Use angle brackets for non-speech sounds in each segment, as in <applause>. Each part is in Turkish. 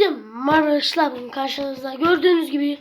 bizim Maraşlar bugün karşınızda. Gördüğünüz gibi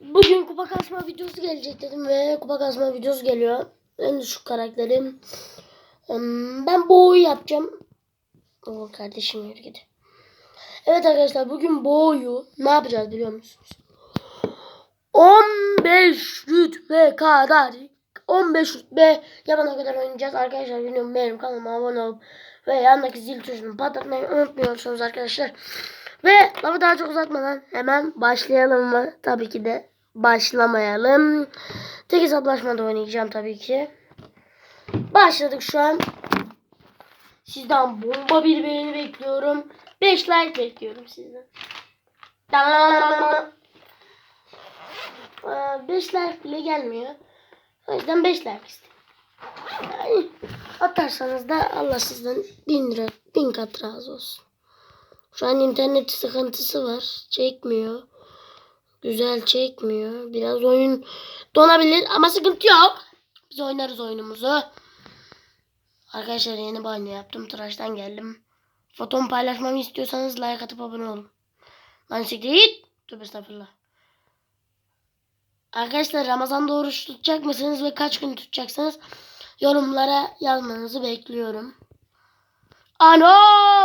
bugün kupa kasma videosu gelecek dedim ve kupa kasma videosu geliyor. En düşük karakterim. Ben boğuyu yapacağım. Oo kardeşim yürü gidi. Evet arkadaşlar bugün boğuyu ne yapacağız biliyor musunuz? 15 rütbe kadar 15 rütbe yapana kadar oynayacağız. Arkadaşlar biliyorum benim kanalıma abone olup ve yandaki zil tuşunu patlatmayı unutmuyorsunuz arkadaşlar. Ve lafı daha çok uzatmadan hemen başlayalım mı? Tabii ki de başlamayalım. Tek hesaplaşmada oynayacağım tabii ki. Başladık şu an. Sizden bomba bir beğeni bekliyorum. 5 like bekliyorum sizden. 5 like bile gelmiyor. O yüzden 5 like istiyorum. Atarsanız da Allah sizden 1000 lira, 1000 kat razı olsun. Şu an internet sıkıntısı var. Çekmiyor. Güzel çekmiyor. Biraz oyun donabilir ama sıkıntı yok. Biz oynarız oyunumuzu. Arkadaşlar yeni banyo yaptım. Tıraştan geldim. Fotomu paylaşmamı istiyorsanız like atıp abone olun. Lan siktir git. Tövbe estağfurullah. Arkadaşlar Ramazan'da oruç tutacak mısınız ve kaç gün tutacaksınız? Yorumlara yazmanızı bekliyorum. Ano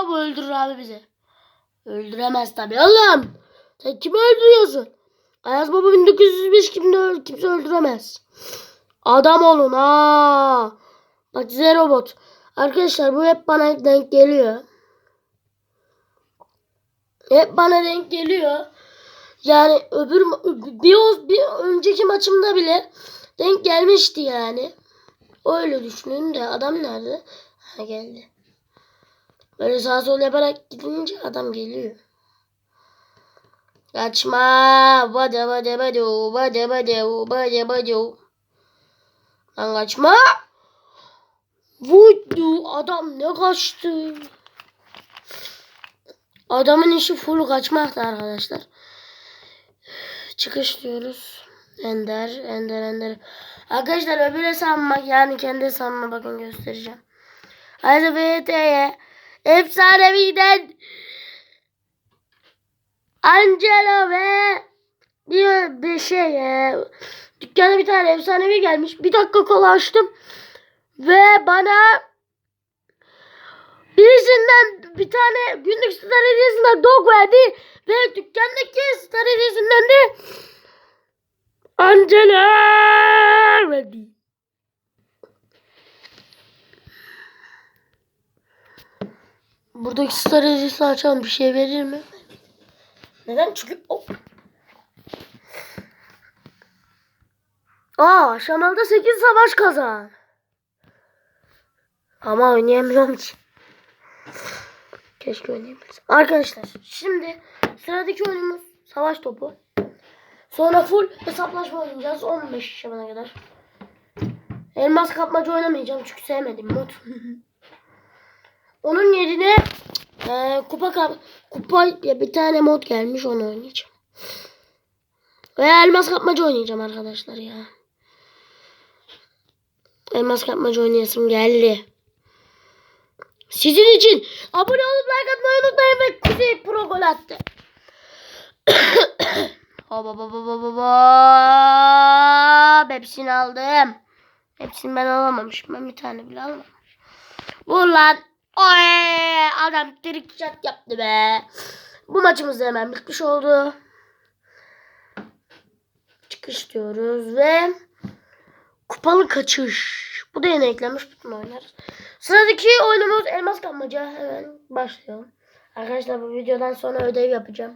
bu öldürür abi bizi. Öldüremez tabii oğlum. Sen kimi öldürüyorsun? Ayaz Baba 1905 kimde öl kimse öldüremez. Adam olun ha. Bak size robot. Arkadaşlar bu hep bana denk geliyor. Hep bana denk geliyor. Yani öbür bir, bir önceki maçımda bile denk gelmişti yani. Öyle düşünün de adam nerede? Ha geldi. Böyle sağa sol yaparak gidince adam geliyor. Kaçma. Vada vada vada vada vada vada vada. Lan kaçma. Vurdu. Adam ne kaçtı. Adamın işi full kaçmaktı arkadaşlar. Çıkış diyoruz. Ender, Ender, Ender. Arkadaşlar öbür hesabıma yani kendi hesabıma bakın göstereceğim. Hadi VT'ye efsaneviden Angelo ve bir, bir şey e, dükkana bir tane efsanevi gelmiş. Bir dakika kola açtım ve bana birisinden bir tane günlük star hediyesinden dog verdi ve dükkandaki star hediyesinden de Angela verdi. Buradaki star hediyesini açalım bir şey verir mi? Neden? Çünkü hop. Aa, Şamal'da 8 savaş kazan. Ama oynayamıyorum ki. Keşke oynayabilsem. Arkadaşlar şimdi sıradaki oyunumuz savaş topu. Sonra full hesaplaşma oynayacağız 15 yaşamana kadar. Elmas kapmaca oynamayacağım çünkü sevmedim mod. <laughs> Onun yerine e, kupa kap kupa ya bir tane mod gelmiş onu oynayacağım. Veya elmas kapmaca oynayacağım arkadaşlar ya. Elmas kapmaca oynayasım geldi. Sizin için abone olup like atmayı unutmayın ve Kuzey Pro gol attı. <coughs> Hop hop hop hop. Hepsini aldım. Hepsini ben alamamışım. Ben bir tane bile almamışım. Vur. Oy, adam trik shot yaptı be. Bu maçımız da hemen bitmiş oldu. Çıkış diyoruz ve kupalı kaçış. Bu da yeni eklenmiş bütün oynarız. Sıradaki oyunumuz elmas kapmaca. Hemen başlayalım. Arkadaşlar bu videodan sonra ödev yapacağım.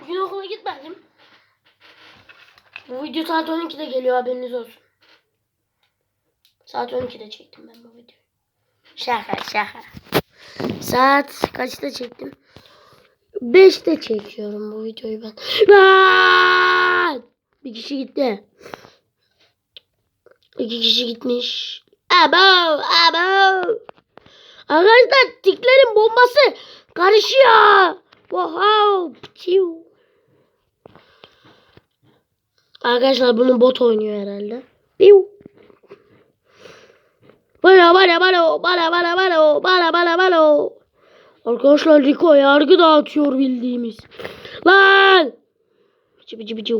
Bugün okula gitmedim. Bu video saat 12'de geliyor haberiniz olsun. Saat 12'de çektim ben bu videoyu. Şaka şaka. Saat kaçta çektim? 5'te çekiyorum bu videoyu ben. Lan! Bir kişi gitti. İki kişi gitmiş. Abo, abo. Arkadaşlar tiklerin bombası karışıyor. Wow. Piu. Arkadaşlar bunu bot oynuyor herhalde. Piu. Bana bana bana bana bana bana bana bana bana Arkadaşlar Rico yargı dağıtıyor bildiğimiz. Lan! Bici bici bici.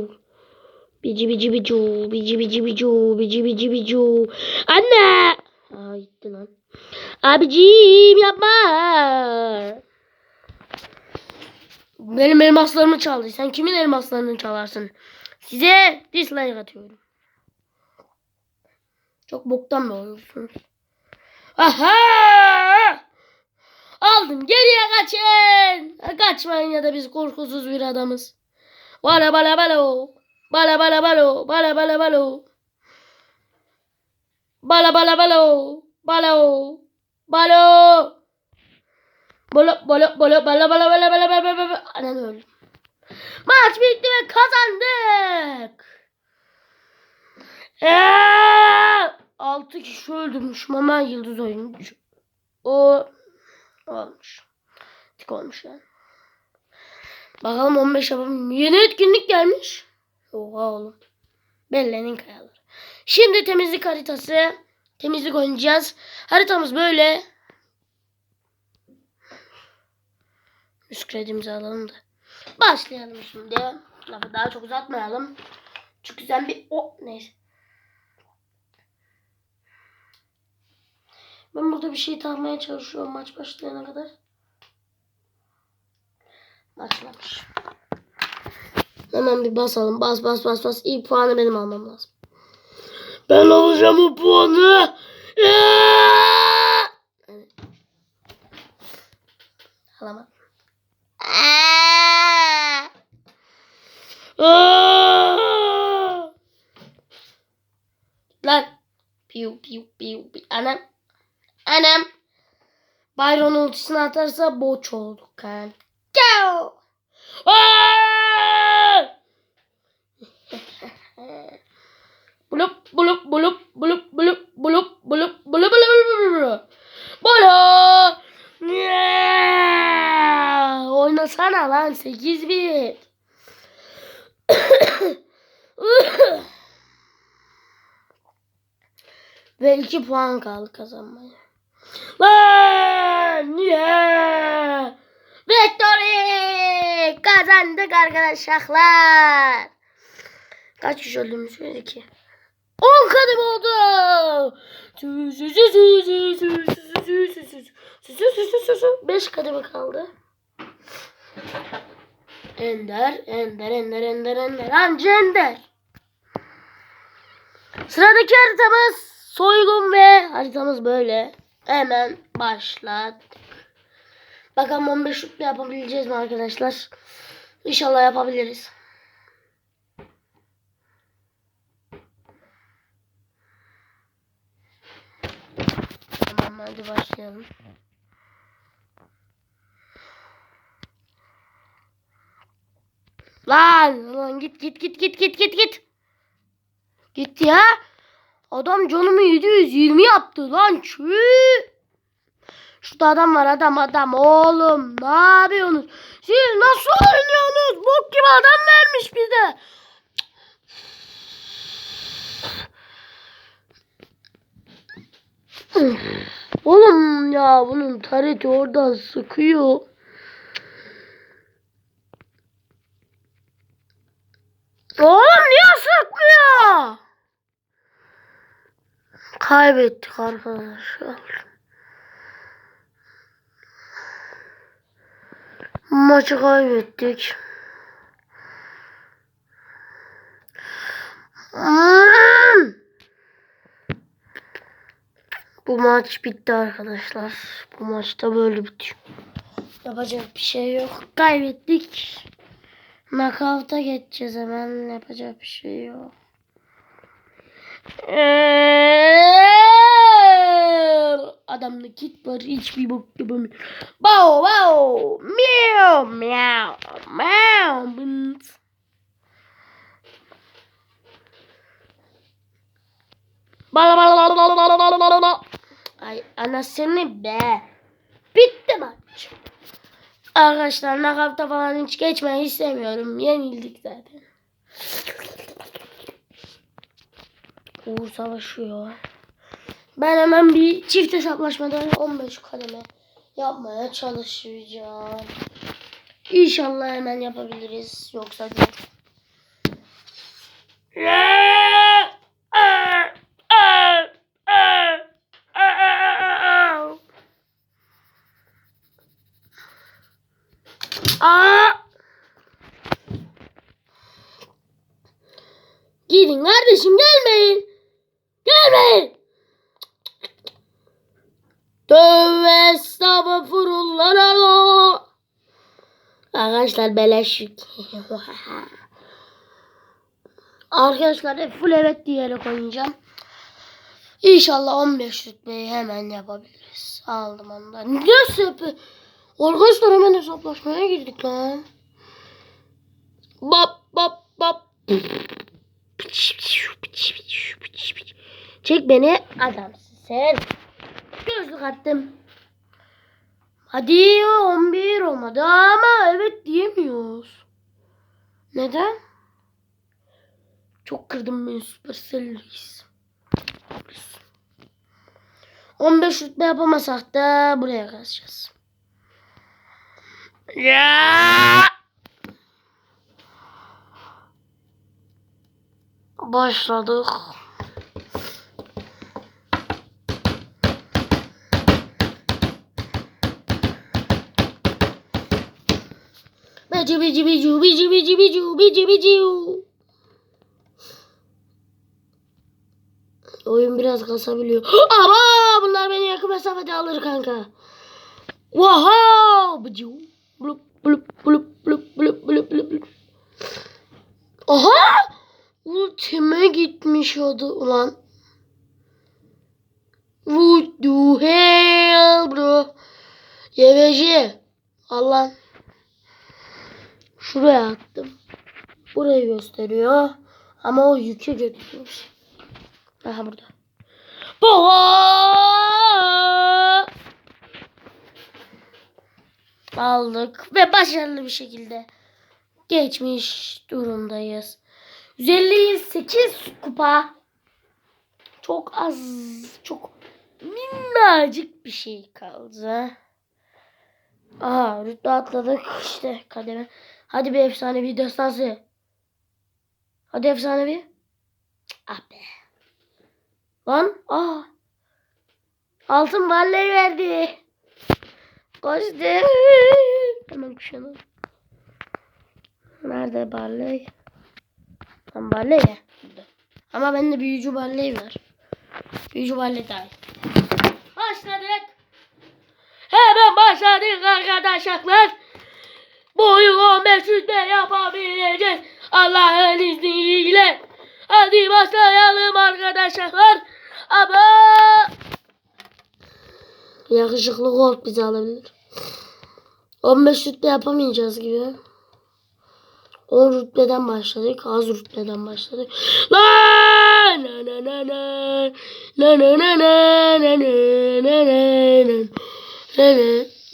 Bici bici bici. Bici bici bici. Bici bici bici. Anne! Aa gitti lan. Abiciğim yapma. Benim elmaslarımı çaldı. Sen kimin elmaslarını çalarsın? Size dislike atıyorum. Çok boktan bir oyuncusunuz. Aha! Aldım. Geriye kaçın. Kaçmayın ya da biz korkusuz bir adamız. Bala bala balo. Bala bala balo. Bala bala balo. Bala bala balo. Balo. Balo. Bolo bolo bolo bala bala bala bala bala bala. Anan öldüm. Maç bitti ve kazandık. Eee! 6 kişi öldürmüşüm ama yıldız oyuncu. O olmuş. Tik olmuş yani. Bakalım 15 yapalım. Yeni etkinlik gelmiş. Oha oğlum. Bellenin kayaları. Şimdi temizlik haritası. Temizlik oynayacağız. Haritamız böyle. Üst kredimizi alalım da. Başlayalım şimdi. Lafı daha çok uzatmayalım. Çünkü sen bir o neyse. Ben burada bir şey takmaya çalışıyorum maç başlayana kadar. Başlamış. Hemen bir basalım. Bas bas bas bas. İyi puanı benim almam lazım. Ben alacağım o puanı. Aa! Evet. Alamadım. Aa! Aa! Lan. Piu piu piu piu. Anam. Anam. Byron ultisini atarsa boç olduk kan. Go. Aa! 8 bit. <coughs> Ve 2 puan kaldı kazanmaya. Lan! Yeah! Victory! Kazandık arkadaşlar. Kaç kişi söyledi ki? 10 kadem oldu. 5 kademe kaldı. Ender, Ender, Ender, Ender, Ender. Anca Ender. Sıradaki haritamız soygun ve haritamız böyle. Hemen başladık. Bakalım 15 şutla yapabileceğiz mi arkadaşlar? İnşallah yapabiliriz. Tamam hadi başlayalım. Lan lan git git git git git git git. Gitti ya. Adam canımı 720 yaptı lan çü. Şurada adam var adam adam oğlum ne yapıyorsunuz? Siz nasıl oynuyorsunuz? Bok gibi adam vermiş bize. Oğlum ya bunun tareti oradan sıkıyor. Oğlum niye sıkmıyor? Kaybettik arkadaşlar. Maçı kaybettik. Hmm. Bu maç bitti arkadaşlar. Bu maçta böyle bitiyor. Yapacak bir şey yok. Kaybettik. Knockout'a geçeceğiz hemen. Yapacak bir şey yok. Adamda kit var hiçbir bok yapamıyor. Bow wow meow meow meow. Ay anasını be. Bitti maç. Arkadaşlar nakavta falan hiç geçmeyi istemiyorum. Yenildik zaten. Uğur savaşıyor. Ben hemen bir çift hesaplaşmadan 15 kademe yapmaya çalışacağım. İnşallah hemen yapabiliriz. Yoksa değil. Gidin kardeşim gelmeyin. Gelmeyin. Tövbe estağfurullah. Arkadaşlar beleş. Arkadaşlar hep full evet diyerek oynayacağım. İnşallah 15 rütbeyi hemen yapabiliriz. Aldım ondan. Nasıl yapı? Arkadaşlar hemen hesaplaşmaya girdik lan. Bap bap bap. Çek beni adamsın sen. Gözlük attım. Hadi 11 olmadı ama evet diyemiyoruz. Neden? Çok kırdım beni Supercell Reis. 15 rütbe yapamasak da buraya kazacağız. Ya! Başladık. Bici bici bici bici bici bici bici bici. Oyun biraz kasabiliyor. <gasps> Ama bunlar beni yakın mesafede alır kanka. Wow! Bici. Blup blup blup blup blup blup blup. Aha! Ultime gitmiş adı ulan. What the hell bro? YBC. Allah. Şuraya attım. Burayı gösteriyor. Ama o yükü götürmüş. Aha burada. Boğa! Aldık ve başarılı bir şekilde geçmiş durumdayız. 158 kupa. Çok az, çok minnacık bir şey kaldı. Aha rütbe atladık işte kademe. Hadi bir efsanevi destansı. Hadi efsanevi. Cık, Ah be. Lan aa. Altın balleyi verdi. Koştu. Hemen kuşanalım. Nerede barley? Tam barley ya. Burada. Ama bende büyücü barley var. Büyücü barley daha iyi. Başladık. Hemen başladık arkadaşlar. Bu oyun 15 rütbe yapabileceğiz. Allah'ın izniyle. Hadi başlayalım arkadaşlar. Ama yakışıklı gold bizi alabilir. 15 rütbe yapamayacağız gibi. 10 rütbeden başladık. Az rütbeden başladık. La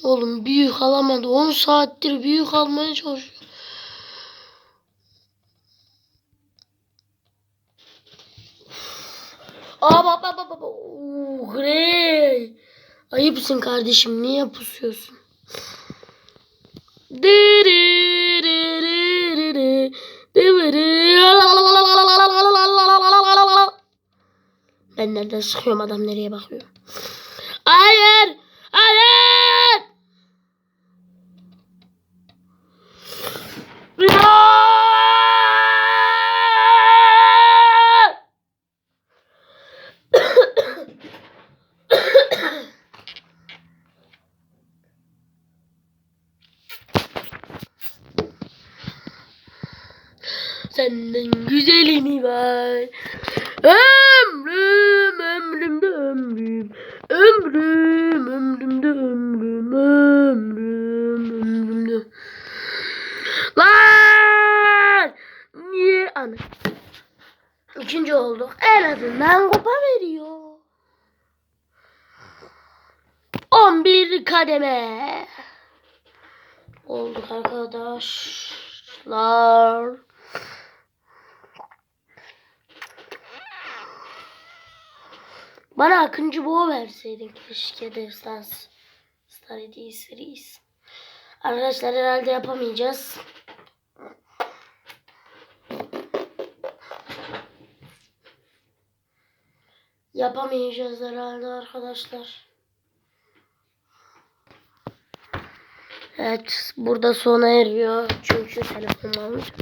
Oğlum büyük alamadı. 10 saattir büyük almaya çalışıyor. Aa bak bak bak bak. Oo, Grey. Ayıpsın kardeşim. Niye pusuyorsun? Ben nereden sıkıyorum adam nereye bakıyor? Hayır! Hayır! Senden güzeli mi var? Ömrüm, ömrümde ömrüm. Ömrüm, ömrümde ömrüm. Ömrüm, ömrümde. Lan! Niye? Ana. Üçüncü olduk. En azından kupa veriyor. 11 kademe. Olduk arkadaşlar. Bana Akıncı Boğa verseydin keşke destans. Star Hediye Series. Arkadaşlar herhalde yapamayacağız. Yapamayacağız herhalde arkadaşlar. Evet burada sona eriyor. Çünkü telefonum almış.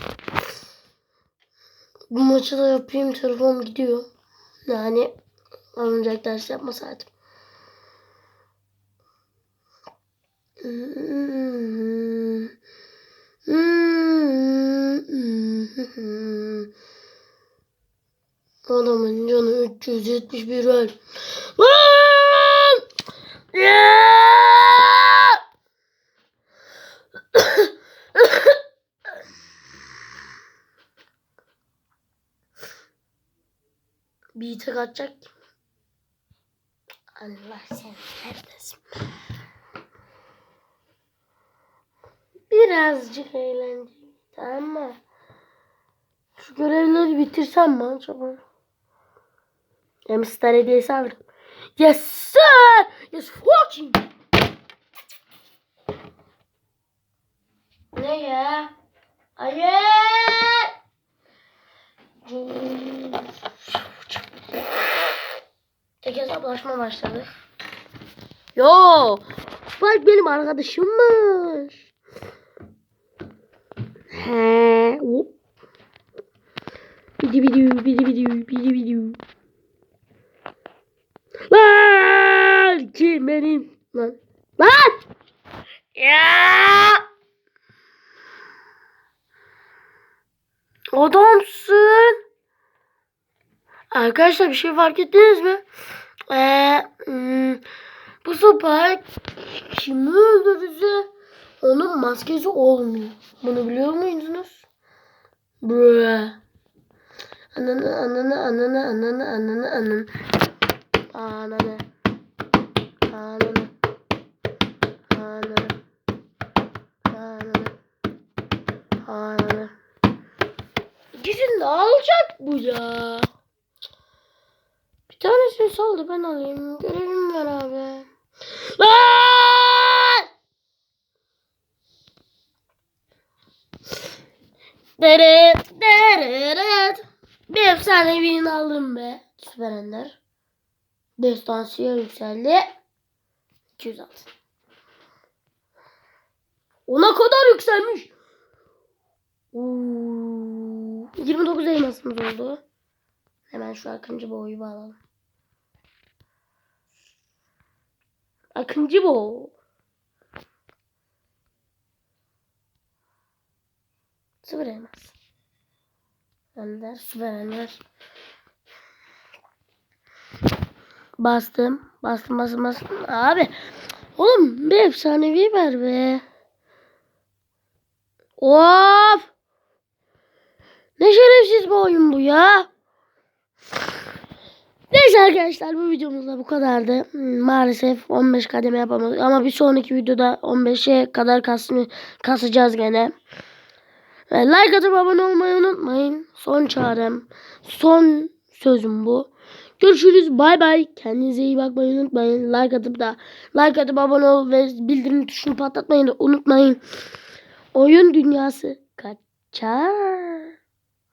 Bu maçı da yapayım telefon gidiyor. Yani alınacak ders yapmasaydım. Adamın canı 371 öl. Bir tek atacak. Allah seni kahretsin. Birazcık eğlenceli. Mı? Şu görevleri bitirsem mi acaba? Hem star hediyesi alırım. Yes sir! Yes fucking! Ne ya? Hayır! Tek hesaplaşma başladı. Yo! Bak benim arkadaşımmış. He. Hop. Bidi bidi bidi bidi bidi bidi. Lan! Kim benim? Lan. Lan! Ya! Adamsın. Arkadaşlar bir şey fark ettiniz mi? Ee, hmm, bu sefer kimi öldürürse onun maskesi olmuyor. Bunu biliyor muydunuz? Bre. Ananı ananı ananı ananı ananı ananı. Ananı. Ananı. Ananı. Ananı. Ananı. Gidin ne alacak bu ya? Saldı ben alayım. Görevim var abi. Deret, deret. Bir efsane win aldım be. Süper Ender. Destansiye yükseldi. 206. Ona kadar yükselmiş. Oo, 29 elmasımız oldu. Hemen şu Akıncı boyu bağlayalım. Akıncı bu. Sıfır elmas. Ender, süper ender. Bastım. Bastım bastım bastım. Abi. Oğlum bir efsanevi ver be. Of. Ne şerefsiz bir oyun bu ya. Neyse arkadaşlar bu videomuzda bu kadardı. Hmm, Maalesef 15 kademe yapamadık ama bir sonraki videoda 15'e kadar kasını kasacağız gene. Ve like atıp abone olmayı unutmayın. Son çağrım. Son sözüm bu. Görüşürüz. Bay bay. Kendinize iyi bakmayı unutmayın. Like atıp da like atıp abone ol ve bildirim tuşunu patlatmayı da unutmayın. Oyun dünyası kaçar.